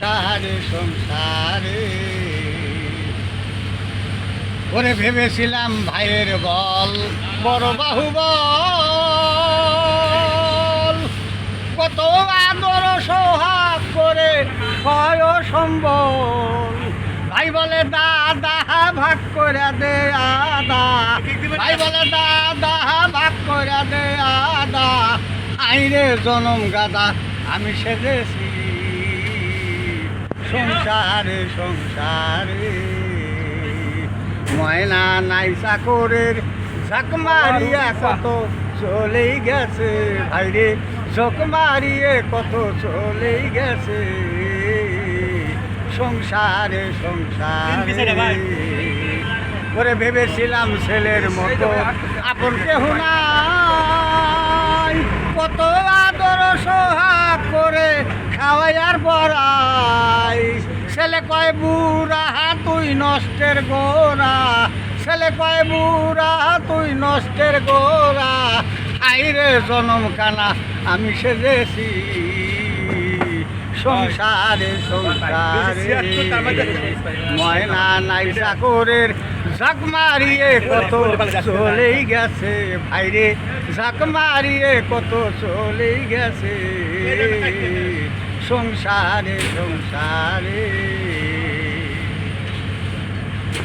সংসারে সংসারে। ওরে ভেবেছিলাম ভাইয়ের বল বড় বাহু বল কত আদর সোহাগ করে কয় সম্বল। ভাই বলে দাদা ভাগ করে দে আদা। ভাই বলে দাদা ভাগ করে দে আদা। আইরে জনম গাদা আমি সেজেছি সংসারে সংসারে। ময়না নাই চাকরের ঝাঁক মারিয়া কত চলেই গেছে। ভাইরে ঝোঁক মারিয়ে কত চলেই গেছে। সংসারে সংসারে। করে ভেবেছিলাম ছেলের মতো আপন কেহ নাই। কত আদর সোহাগ করে খাওয়াইয়ার পরাই ছেলে কয় বুড়া, তুই নষ্টের গোরা ছেলে কয় বুড়া, তুই নষ্টের গোরা আইরে জনম কানা, আমি সেজেছি। সংসারে সংসারে। ময়না নাই চাকরের, ঝাঁক মারিয়ে কত চলেই গেছে। ভাইরে ঝাঁক মারিয়ে কত চলেই গেছে। সংসারে সংসারে।